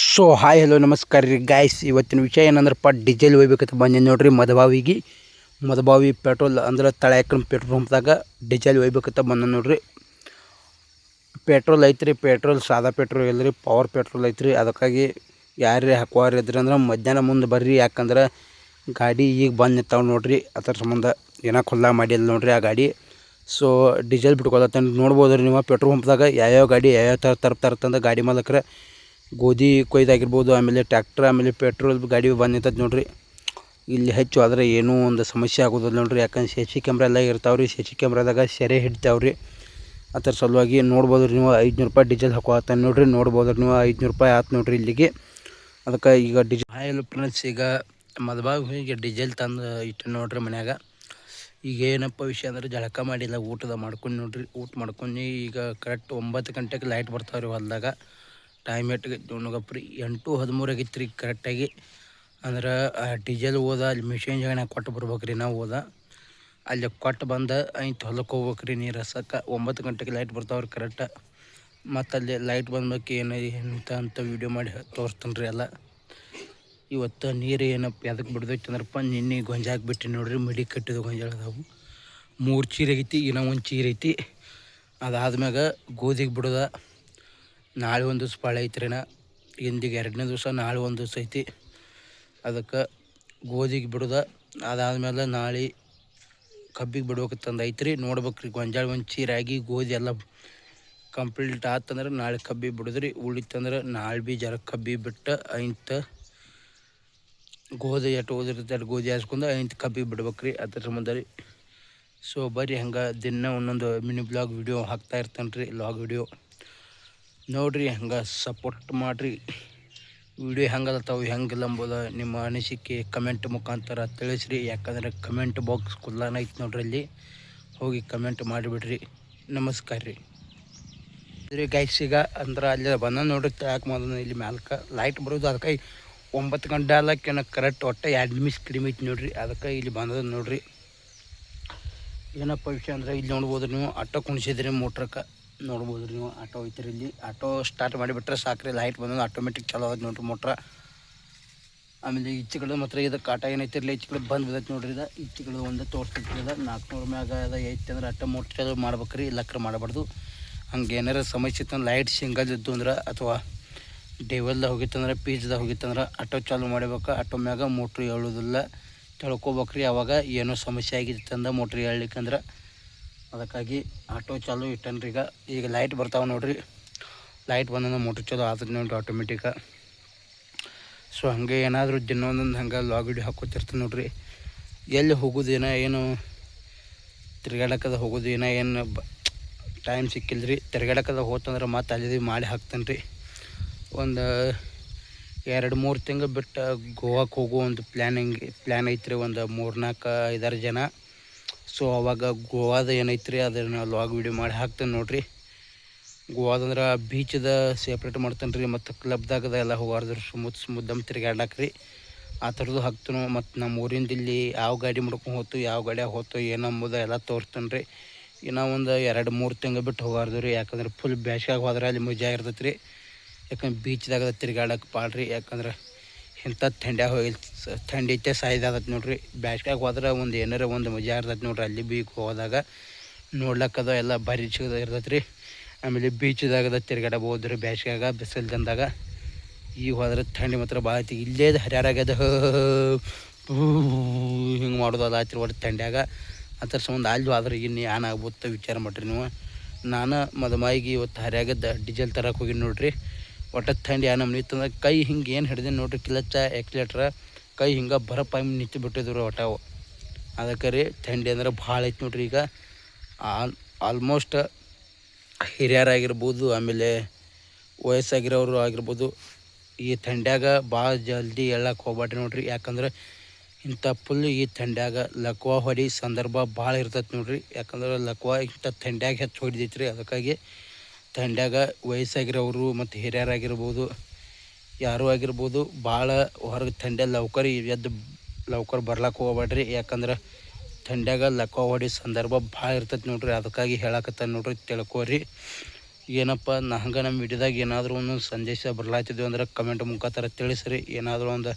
So hi hello ನಮಸ್ಕಾರ ರೀ guys ಇವತ್ತಿನ ವಿಷಯ ಏನಂದ್ರಪ್ಪ ಡೀಸೆಲ್ ಒಯ್ಬೇಕಂತ ಬಂದೆ ನೋಡ್ರಿ, ಮದಬಾವಿಗೆ. ಮದಬಾವಿ ಪೆಟ್ರೋಲ್ ಅಂದ್ರೆ ತಳಕನ ಪೆಟ್ರೋಲ್ ಪಂಪ್ದಾಗ ಡೀಸೆಲ್ ಒಯ್ಬೇಕಂತ ಬಂದ ನೋಡ್ರಿ. ಪೆಟ್ರೋಲ್ ಐತ್ರಿ ಪೆಟ್ರೋಲ್ ಸಾದಾ ಪೆಟ್ರೋಲ್ ಇಲ್ಲರಿ ಪವರ್ ಪೆಟ್ರೋಲ್ ಐತ್ರಿ. ಅದಕ್ಕಾಗಿ ಯಾರೇ ಹಾಕುವಾರ ಇದ್ರಿ ಅಂದ್ರೆ, ಮಧ್ಯಾಹ್ನ ಮುಂದೆ ಬರ್ರಿ. ಯಾಕಂದ್ರೆ ಗಾಡಿ ಈಗ ಬಂದು ನಿಂತಾವ ನೋಡ್ರಿ. ಅದ್ರ ಸಂಬಂಧ ಏನೋ ಖುಲ್ಲ ಮಾಡಿಲ್ಲ ನೋಡ್ರಿ ಆ ಗಾಡಿ. ಸೊ ಡೀಸೆಲ್ ಬಿಟ್ಕೊಳತ್ತ ನೋಡ್ಬೋದು ರೀ ನೀವು. ಪೆಟ್ರೋಲ್ ಪಂಪ್ದಾಗ ಯಾವ್ಯಾವ ಗಾಡಿ ಯಾವ್ಯಾವ ಥರ ತರ್ತಾರತ್ತಂದ್ರೆ ಗಾಡಿ ಮಾಲಕ್ರ ಗೋಧಿ ಕೊಯ್ದಾಗಿರ್ಬೋದು, ಆಮೇಲೆ ಟ್ಯಾಕ್ಟ್ರ್ ಆಮೇಲೆ ಪೆಟ್ರೋಲ್ ಗಾಡಿ ಬಂದು ನಿಂತೈತೆ ನೋಡಿರಿ. ಇಲ್ಲಿ ಹೆಚ್ಚು ಆದರೆ ಏನೂ ಒಂದು ಸಮಸ್ಯೆ ಆಗೋದಿಲ್ಲ ನೋಡಿರಿ. ಯಾಕಂದ್ರೆ ಸಿ ಸಿ ಕ್ಯಾಮ್ರಾ ಎಲ್ಲ ಇರ್ತಾವೆ ರೀ ಸಿ ಸಿ ಕ್ಯಾಮ್ರಾದಾಗ ಸೆರೆ ಹಿಡಿತಾವೆ ರೀ ಅದ್ರ ಸಲುವಾಗಿ ನೋಡ್ಬೋದು ರೀ ನೀವು, ಐದುನೂರು ರೂಪಾಯಿ ಡೀಸೆಲ್ ಹಾಕೋ ನೋಡಿರಿ. ನೋಡ್ಬೋದು ನೀವು, ಐದುನೂರು ರೂಪಾಯಿ ಆಯ್ತು ನೋಡಿರಿ ಇಲ್ಲಿಗೆ. ಅದಕ್ಕೆ ಈಗ ಡೀಸೆಲ್ ಹಾಯ್ ಫ್ರೆಂಡ್ಸ್, ಈಗ ಮದ್ಬಾಗ ಹೋಗಿ ಡೀಸೆಲ್ ತಂದು ಇಟ್ಟು ನೋಡ್ರಿ ಮನ್ಯಾಗ. ಈಗ ಏನಪ್ಪ ವಿಷಯ ಅಂದ್ರೆ ಜಳಕ ಮಾಡಿಲ್ಲ, ಊಟದ ಮಾಡ್ಕೊಂಡು ನೋಡ್ರಿ. ಊಟ ಮಾಡ್ಕೊಂಡು ಈಗ ಕರೆಕ್ಟ್ ಒಂಬತ್ತು ಗಂಟೆಗೆ ಲೈಟ್ ಬರ್ತಾವೆ ರೀ ಹೊಲ್ದಾಗ. ಟೈಮ್ ಎಟ್ಟಿಗೆ ನೋಡಗಪ್ರಿ ಎಂಟು, ಹದಿಮೂರು ಆಗೈತೆ ರೀ ಕರೆಕ್ಟಾಗಿ ಅಂದ್ರೆ ಡೀಸೆಲ್ ಹೋದ, ಅಲ್ಲಿ ಮಿಷಿನ್ ಜಾಗ ಕೊಟ್ಟು ಬರ್ಬೇಕ್ರಿ ನಾವು ಹೋದ. ಅಲ್ಲಿ ಕೊಟ್ಟು ಬಂದ, ಐತ್ ಹೊಲಕ್ಕೆ ಹೋಗ್ಬೇಕ್ರಿ ನೀರು ಹಸಕ್ಕೆ ಒಂಬತ್ತು ಗಂಟೆಗೆ ಲೈಟ್ ಬರ್ತಾವ್ರಿ ಕರೆಕ್ಟ ಮತ್ತು ಅಲ್ಲಿ ಲೈಟ್ ಬಂದ್ಬೇಕು ಏನು ಎಂತ ಅಂತ ವೀಡಿಯೋ ಮಾಡಿ ತೋರಿಸ್ತೀನಿ ರೀ ಎಲ್ಲ. ಇವತ್ತು ನೀರು ಏನಪ್ಪ ಎದಕ್ಕೆ ಬಿಡ್ದೈತೆ ಅಂದ್ರಪ್ಪ, ನಿನ್ನೆ ಗೊಂಜಾಕ್ ಬಿಟ್ಟು ನೋಡ್ರಿ, ಮಡಿ ಕಟ್ಟಿದ ಗೊಂಜಾಳ ಅದಾವು. ಮೂರು ಚೀರ ಐತಿ ಇನ್ನೂ ಒಂದು ಚೀರ ಐತಿ. ಅದಾದ್ಮ್ಯಾಗ ಗೋಧಿಗೆ ಬಿಡೋದ. ನಾಳೆ ಒಂದು ದಿವ್ಸ ಪಾಳೆ ಐತ್ರಿನ ಇಂದಿಗೆ ಎರಡನೇ ದಿವಸ ನಾಳೆ ಒಂದು ದಿವ್ಸ ಐತಿ. ಅದಕ್ಕೆ ಗೋಧಿಗೆ ಬಿಡೋದ. ಅದಾದಮೇಲೆ ನಾಳೆ ಕಬ್ಬಿಗೆ ಬಿಡ್ಬೇಕಂತಂದು ಐತ್ರಿ. ನೋಡ್ಬೇಕು ರೀ ಗೊಂಜಾಳ ಒಂದು ರಾಗಿ, ಗೋಧಿ ಎಲ್ಲ ಕಂಪ್ಲೀಟ್ ಆತಂದ್ರೆ ನಾಳೆ ಕಬ್ಬಿ ಬಿಡಿದ್ರಿ. ಉಳಿತಂದ್ರೆ ನಾಳೆ ಬಿ ಜರ ಕಬ್ಬಿ ಬಿಟ್ಟು ಐಂತ ಗೋಧಿ ಎಟ್ಟು ಓದಿರುತ್ತೆ ಅಷ್ಟು ಗೋಧಿ ಹಾಸ್ಕೊಂಡು ಐಂತ ಕಬ್ಬಿ ಬಿಡ್ಬೇಕ್ರಿ. ಅದ್ರ ಸಂಬಂಧ ರೀ. ಸೊ ಬರ್ರಿ ಹಂಗೆ ದಿನ ಒಂದೊಂದು ಮಿನಿ ಬ್ಲಾಗ್ ವಿಡಿಯೋ ಹಾಕ್ತಾ ಇರ್ತಾನೆ ರೀ ಲಾಗ್ ವಿಡಿಯೋ ನೋಡ್ರಿ, ಹಂಗೆ ಸಪೋರ್ಟ್ ಮಾಡಿರಿ. ವಿಡಿಯೋ ಹೆಂಗಲತ್ತಾವು ಹೆಂಗಿಲ್ಲ ಎಂಬುದು ನಿಮ್ಮ ಅನಿಸಿಕೆ ಕಮೆಂಟ್ ಮುಖಾಂತರ ತಿಳಿಸ್ರಿ. ಯಾಕಂದ್ರೆ ಕಮೆಂಟ್ ಬಾಕ್ಸ್ ಕುಲ್ಲಾನ ಐತೆ ನೋಡ್ರಿ ಅಲ್ಲಿ. ಹೋಗಿ ಕಮೆಂಟ್ ಮಾಡಿಬಿಡ್ರಿ. ನಮಸ್ಕಾರ ರೀ. ಗೈಸ್ ಈಗ ಅಂದ್ರೆ ಅಲ್ಲಿ ಬಂದ ನೋಡ್ರಿ ಯಾಕೆ ಮಾಡೋದು ಇಲ್ಲಿ ಮ್ಯಾಲ್ಕ ಲೈಟ್ ಬರೋದು. ಅದಕ್ಕೆ ಒಂಬತ್ತು ಗಂಟೆ ಅಲ್ಲಕ್ಕೇನ ಕರೆಕ್ಟ್ ಒಟ್ಟು ಎರಡು ನಿಮಿಷ ಕಡಿಮೆ ಐತಿ ನೋಡ್ರಿ. ಅದಕ್ಕೆ ಇಲ್ಲಿ ಬಂದದ ನೋಡ್ರಿ. ಏನಪ್ಪ ವಿಷಯ ಅಂದ್ರೆ ಇಲ್ಲಿ ನೋಡ್ಬೋದು ನೀವು. ಆಟೋ ಕುಣಿಸಿದ್ರಿ ಮೋಟ್ರಕ್ಕೆ ನೋಡ್ಬೋದು ನೀವು ಆಟೋ ಐತ್ರಿ ಇಲ್ಲಿ. ಆಟೋ ಸ್ಟಾರ್ಟ್ ಮಾಡಿಬಿಟ್ರೆ ಸಾಕ್ರಿ ಲೈಟ್ ಬಂದ್ರೆ ಆಟೋಮೆಟಿಕ್ ಚಲೋ ಆಯ್ತು ನೋಡ್ರಿ ಮೋಟ್ರ ಆಮೇಲೆ ಈಚೆ ಕಡೆ ಮಾತ್ರ ಇದು ಕಾಟ ಏನೈತಿರಲಿ, ಈಚೆ ಕಡೆ ಬಂದು ನೋಡ್ರಿ ಇದು. ಈಚೆ ಕಡೆ ಒಂದು ತೋರಿಸ್ತೈತಿ ಇದು. ನಾಲ್ಕುನೂರು ಮ್ಯಾಗ ಅದ ಐತಿ ಅಂದ್ರೆ ಆಟೋ ಮೋಟ್ರ್ ಚಲೋ ಮಾಡ್ಬೇಕ್ರಿ ಇಲ್ಲಕ್ರ ಮಾಡಬಾರ್ದು. ಹಂಗೆ ಏನಾರ ಸಮಸ್ಯೆ ಇತ್ತು ಲೈಟ್ ಸಿಂಗಲ್ ಇದ್ದು ಅಂದ್ರೆ ಅಥವಾ ಡೇವಲ್ದಾಗ ಹೋಗಿತ್ತಂದ್ರೆ ಪೀಜ್ದಾಗ ಹೋಗಿತ್ತಂದ್ರೆ ಆಟೋ ಚಾಲು ಮಾಡಬೇಕು. ಆಟೋ ಮ್ಯಾಗ ಮೋಟ್ರ್ ಹೇಳೋದಿಲ್ಲ ತಿಳ್ಕೊಬೇಕ್ರಿ. ಅವಾಗ ಏನೋ ಸಮಸ್ಯೆ ಆಗಿತ್ತಂದ ಮೋಟ್ರ್ ಹೇಳ್ಲಿಕ್ಕಂದ್ರೆ ಅದಕ್ಕಾಗಿ ಆಟೋ ಚಾಲು ಇಟ್ಟನ್ರಿ ಈಗ. ಈಗ ಲೈಟ್ ಬರ್ತಾವೆ ನೋಡ್ರಿ. ಲೈಟ್ ಬಂದಂದ್ರೆ ಮೋಟ್ರ್ ಚಲೋ ಆತದ ನೋಡ್ರಿ ಆಟೋಮೆಟಿಕ ಸೊ ಹಂಗೆ ಏನಾದರೂ ದಿನ ಒಂದೊಂದು ಹಂಗೆ ಲಾಗ್ ವಿಡಿಯೋ ಹಾಕೋತಿರ್ತೀನಿ ನೋಡ್ರಿ. ಎಲ್ಲಿ ಹೋಗೋದೇನ, ಏನು ತಿರ್ಗಾಡಕ್ಕದ ಹೋಗೋದು ಏನೋ ಬ ಟೈಮ್ ಸಿಕ್ಕಿಲ್ಲ ರೀ ತಿರ್ಗಾಡಕ್ಕದ ಹೋತಂದ್ರೆ ಮತ್ತೆ ಅಲ್ಲಿ ಮಾಡಿ ಹಾಕ್ತಾನೆ ರೀ ಒಂದು ಎರಡು ಮೂರು ತಿಂಗಳು ಬಿಟ್ಟು ಗೋವಾಕ್ಕೆ ಹೋಗೋ ಒಂದು ಪ್ಲ್ಯಾನಿಂಗ್ ಪ್ಲ್ಯಾನ್ ಐತ್ರಿ. ಒಂದು ಮೂರು ನಾಲ್ಕು ಐದಾರು ಜನ. ಸೊ ಅವಾಗ ಗೋವಾದ ಏನೈತ್ರಿ, ಅದನ್ನು ಲಾಗ್ ವಿಡಿಯೋ ಮಾಡಿ ಹಾಕ್ತೇನೆ ನೋಡ್ರಿ. ಗೋವಾದಂದ್ರೆ ಬೀಚದ ಸೆಪ್ರೇಟ್ ಮಾಡ್ತಾನೆ ರೀ, ಮತ್ತು ಕ್ಲಬ್ದಾಗದ ಎಲ್ಲ ಹೋಗಾರ್ದ್ರ ಸ್ಮೂತ್ ಸ್ಮೂದಮ್ ರೀ. ಆ ಥರದ್ದು ಹಾಕ್ತೇನೆ, ಮತ್ತು ನಮ್ಮ ಊರಿಂದ ಇಲ್ಲಿ ಯಾವ ಗಾಡಿ ಮಾಡ್ಕೊಂಡು ಹೋತು ಯಾವ ಗಾಡಿಯಾಗ ಹೋತು ಏನಂಬುದ ಎಲ್ಲ ತೋರಿಸ್ತಾನೆ ರೀ. ಇನ್ನೂ ಒಂದು ಎರಡು ಮೂರು ತಿಂಗಳು ಬಿಟ್ಟು ಹೋಗಾರ್ದು ರೀ, ಯಾಕಂದ್ರೆ ಫುಲ್ ಬೇಸಿಗೆ ಹೋದ್ರೆ ಅಲ್ಲಿ ಮಜಾ ಇರ್ತೈತೆ ರೀ ಯಾಕಂದ್ರೆ ಬೀಚ್ದಾಗ ತಿರ್ಗಾಡಕ್ಕೆ ಪಾಡ್ರಿ, ಯಾಕಂದ್ರೆ ಇಂಥ ಥಂಡ್ಯಾಗ ಹೋಗಿ ಥಂಡಿ ಐತೆ ಸಾಯ್ದಾಗತ್ತೆ ನೋಡ್ರಿ. ಬ್ಯಾಸ್ಗ್ಯಾಗ ಹೋದ್ರೆ ಒಂದು ಏನಾರ ಒಂದು ಮಜಾ ಇರ್ತೈತೆ ನೋಡ್ರಿ. ಅಲ್ಲಿ ಬೀಕ್ ಹೋದಾಗ ನೋಡ್ಲಕ್ಕದ ಎಲ್ಲ ಭಾರಿ ಇರ್ತೈತೆ ರೀ. ಆಮೇಲೆ ಬೀಚ್ದಾಗದ ತಿರ್ಗಾಡಬೋದು ರೀ ಬ್ಯಾಸ್ಗ್ಯಾಗ, ಬಿಸಿಲು ತಂದಾಗ ಈಗ ಹೋದ್ರೆ ಥಂಡಿ ಮಾತ್ರ ಭಾಳ ಐತಿ. ಇಲ್ಲೇ ಹರ್ಯಾರಾಗ್ಯದ ಹಿಂಗೆ ಮಾಡೋದಲ್ಲ ಆಯ್ತು ಒಟ್ಟು ಥಂಡ್ಯಾಗ. ಅದ್ರ ಸಂಬಂಧ ಅಲ್ಲಿ ಹೋದ್ರೆ ಇನ್ನು ಏನಾಗ್ಬೋದು ವಿಚಾರ ಮಾಡಿರಿ ನೀವು. ನಾನು ಮದುಮಾಯಿಗೆ ಇವತ್ತು ಹರ್ಯಾಗದ ಡೀಸೆಲ್ ತರಕ್ಕೆ ಹೋಗಿ ನೋಡ್ರಿ. ಒಟ್ಟು ಥಂಡಿ ಆ ನಮ್ಗೆ ನಿಂತಂದ್ರೆ ಕೈ ಹಿಂಗೆ ಏನು ಹಿಡ್ದೆ ನೋಡ್ರಿ ಕಿಲಚ್ಚ ಎಕ್ಲೇಟ್ರ ಕೈ ಹಿಂಗೆ ಬರಪ್ಪ ನಿಂತು ಬಿಟ್ಟಿದ್ರು ಒಟ್ಟ ಅವು ಅದಕ್ಕೆ ರೀ ಥಂಡಿ ಅಂದ್ರೆ ಭಾಳ ಐತೆ ನೋಡ್ರಿ ಈಗ. ಆಲ್ ಆಲ್ಮೋಸ್ಟ್ ಹಿರಿಯರಾಗಿರ್ಬೋದು, ಆಮೇಲೆ ವಯಸ್ಸಾಗಿರೋರು ಆಗಿರ್ಬೋದು, ಈ ಥಂಡ್ಯಾಗ ಭಾಳ ಜಲ್ದಿ ಹೇಳಕ್ಕೆ ಹೋಗ್ಬೇಡ್ರಿ ನೋಡ್ರಿ. ಯಾಕಂದ್ರೆ ಇಂಥ ಫುಲ್ ಈ ಥಂಡ್ಯಾಗ ಲಕ್ವ ಹೊಡಿ ಸಂದರ್ಭ ಭಾಳ ಇರ್ತೈತೆ ನೋಡ್ರಿ. ಯಾಕಂದ್ರೆ ಲಕ್ವ ಇಂಥ ಥಂಡ್ಯಾಗ ಹೆಚ್ಚು ಹೊಡಿದೈತ್ರಿ ಅದಕ್ಕಾಗಿ ಥಂಡ್ಯಾಗ ವಯಸ್ಸಾಗಿರೋರು ಮತ್ತು ಹಿರಿಯರಾಗಿರ್ಬೋದು, ಯಾರು ಆಗಿರ್ಬೋದು, ಭಾಳ ಹೊರಗೆ ಥಂಡ್ಯಾಗ ಲವ್ಕರ್ ಎದ್ದು ಲವ್ಕರ್ ಬರ್ಲಕ್ಕೆ ಹೋಗ್ಬೇಡ್ರಿ. ಯಾಕಂದ್ರೆ ಥಂಡ್ಯಾಗ ಲಕ್ಕ ಹೊಡಿ ಸಂದರ್ಭ ಭಾಳ ಇರ್ತೈತೆ ನೋಡ್ರಿ. ಅದಕ್ಕಾಗಿ ಹೇಳಕತ್ತ ನೋಡ್ರಿ, ತಿಳ್ಕೊರಿ. ಏನಪ್ಪ ನಾ ಹಂಗೆ ನಮ್ಮ ವಿಡಿಯೋದಾಗ ಏನಾದರೂ ಒಂದು ಸಂದೇಶ ಬರ್ಲಾತಿದ್ವಿ ಅಂದ್ರೆ ಕಮೆಂಟ್ ಮುಖಾಂತರ ತಿಳಿಸ್ರಿ. ಏನಾದರೂ ಒಂದು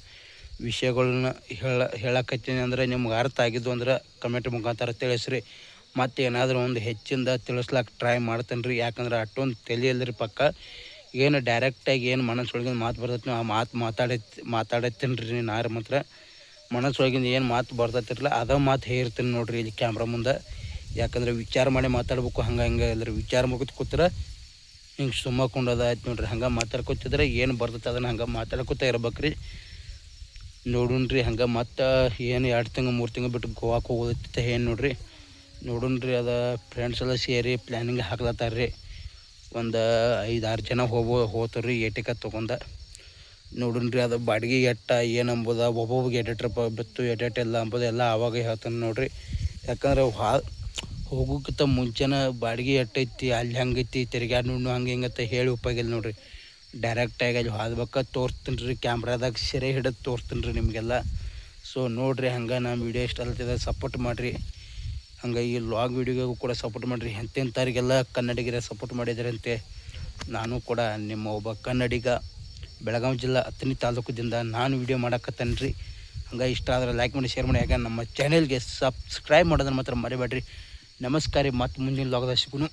ವಿಷಯಗಳನ್ನ ಹೇಳ ಹೇಳಕತ್ತೀನಿ ಅಂದ್ರೆ ನಿಮ್ಗೆ ಅರ್ಥ ಆಗಿದ್ದು ಅಂದ್ರೆ ಕಮೆಂಟ್ ಮುಖಾಂತರ ತಿಳಿಸ್ರಿ. ಮತ್ತು ಏನಾದರೂ ಒಂದು ಹೆಚ್ಚಿಂದ ತಿಳಿಸ್ಲಾಕ ಟ್ರೈ ಮಾಡ್ತೇನೆ ರೀ. ಯಾಕಂದ್ರೆ ಅಷ್ಟೊಂದು ತಲೆಯಲ್ರಿ ಪಕ್ಕ. ಏನು ಡೈರೆಕ್ಟಾಗಿ ಏನು ಮನಸ್ಸೊಳಗಿಂದ ಮಾತು ಬರ್ತೈತಿ ಆ ಮಾತು ಮಾತಾಡತ್ ಮಾತಾಡತ್ತೀನಿ ರೀ ನೀನು ಯಾರು ಮಾತ್ರ. ಮನಸ್ಸೊಳಗಿಂದ ಏನು ಮಾತು ಬರ್ತೈತಿರಲ್ಲ ಅದ ಮಾತು ಹೇಳ್ತೀನಿ ನೋಡಿರಿ ಇಲ್ಲಿ ಕ್ಯಾಮ್ರಾ ಮುಂದೆ. ಯಾಕಂದ್ರೆ ವಿಚಾರ ಮಾಡಿ ಮಾತಾಡ್ಬೇಕು, ಹಂಗೆ ಹಂಗೆ ಇಲ್ಲರಿ ವಿಚಾರ ಮುಗಿದು ಕೂತ್ರೆ ಹಿಂಗೆ ಸುಮ್ಮಕೊಂಡದ ಆಯ್ತು ನೋಡ್ರಿ. ಹಂಗೆ ಮಾತಾಡ್ಕೊತಿದ್ರೆ ಏನು ಬರ್ತೈತೆ ಅದನ್ನು ಹಂಗೆ ಮಾತಾಡ್ಕೊತ ಇರ್ಬೇಕು ರೀ ಹಂಗೆ ಮತ್ತೆ ಏನು ಎರಡು ತಿಂಗಳು, ಮೂರು ತಿಂಗಳು ಬಿಟ್ಟು ಗೋವಾಕ್ಕೆ ಹೋಗೋದೈತೆ ಏನು ನೋಡ್ರಿ. ನೋಡುಣ್ರಿ ಅದು ಫ್ರೆಂಡ್ಸ್ ಎಲ್ಲ ಸೇರಿ ಪ್ಲ್ಯಾನಿಂಗ್ ಹಾಕ್ಲತ್ತಾರ ರೀ. ಒಂದು ಐದು ಆರು ಜನ ಹೋಗೋ ಹೋಗ್ತಾರ್ರಿ ಏಟಿಕ ತೊಗೊಂಡ. ರೀ, ಅದು ಬಾಡಿಗೆ ಎಟ್ಟ, ಏನು ಅಂಬೋದ ಒಬ್ಬೊಬ್ಗೆ ಎಡೆಟ್ರಪ್ಪ ಬಿತ್ತು ಎಡೆಟ್ ಎಲ್ಲ ಅಂಬೋದು ಎಲ್ಲ ಆವಾಗ ಹೇಳ್ತಾನೆ ನೋಡ್ರಿ. ಯಾಕಂದ್ರೆ ಹಾ ಹೋಗೋಕ್ಕಿಂತ ಮುಂಚೆನ ಬಾಡಿಗೆ ಎಟ್ಟೈತಿ ಅಲ್ಲಿ ಹಂಗೈತಿ ತಿರ್ಗ್ಯಾಡಿ ನುಣ್ಣು ಹಂಗೆ ಹಿಂಗತ್ತ ಹೇಳಿ ಉಪ್ಪಾಗಿಲ್ಲ ನೋಡ್ರಿ. ಡೈರೆಕ್ಟಾಗಿ ಅಲ್ಲಿ ಹಾದ್ಬೇಕ ತೋರಿಸ್ತೀನಿ ರೀ ಕ್ಯಾಮ್ರಾದಾಗ ಸೆರೆ ಹಿಡಿದು ತೋರಿಸ್ತೀನಿ ರೀ ನಿಮಗೆಲ್ಲ. ಸೊ ನೋಡಿರಿ, ಹಂಗೆ ನಮ್ಮ ವೀಡಿಯೋ ಇಷ್ಟ ಅಲ್ತಿದೆ ಸಪೋರ್ಟ್ ಮಾಡಿರಿ. ಹಂಗೆ ಈ ಲಾಗ್ ವೀಡಿಯೋಗೂ ಕೂಡ ಸಪೋರ್ಟ್ ಮಾಡಿರಿ. ಎಂತೆಂಥವ್ರಿಗೆಲ್ಲ ಕನ್ನಡಿಗರ ಸಪೋರ್ಟ್ ಮಾಡಿದ್ರಂತೆ, ನಾನು ಕೂಡ ನಿಮ್ಮ ಒಬ್ಬ ಕನ್ನಡಿಗ. ಬೆಳಗಾವಿ ಜಿಲ್ಲಾ ಹತ್ತನೇ ತಾಲೂಕದಿಂದ ನಾನು ವೀಡಿಯೋ ರೀ ಹಂಗೆ ಇಷ್ಟ ಆದರೆ ಲೈಕ್ ಮಾಡಿ ಶೇರ್ ಮಾಡಿ. ಯಾಕೆ ನಮ್ಮ ಚಾನೆಲ್ಗೆ ಸಬ್ಸ್ಕ್ರೈಬ್ ಮಾಡೋದನ್ನು ಮಾತ್ರ ಮರಿಬೇಡ್ರಿ. ನಮಸ್ಕಾರ ಮತ್ತು ಮುಂದಿನ ಸಿಗುನು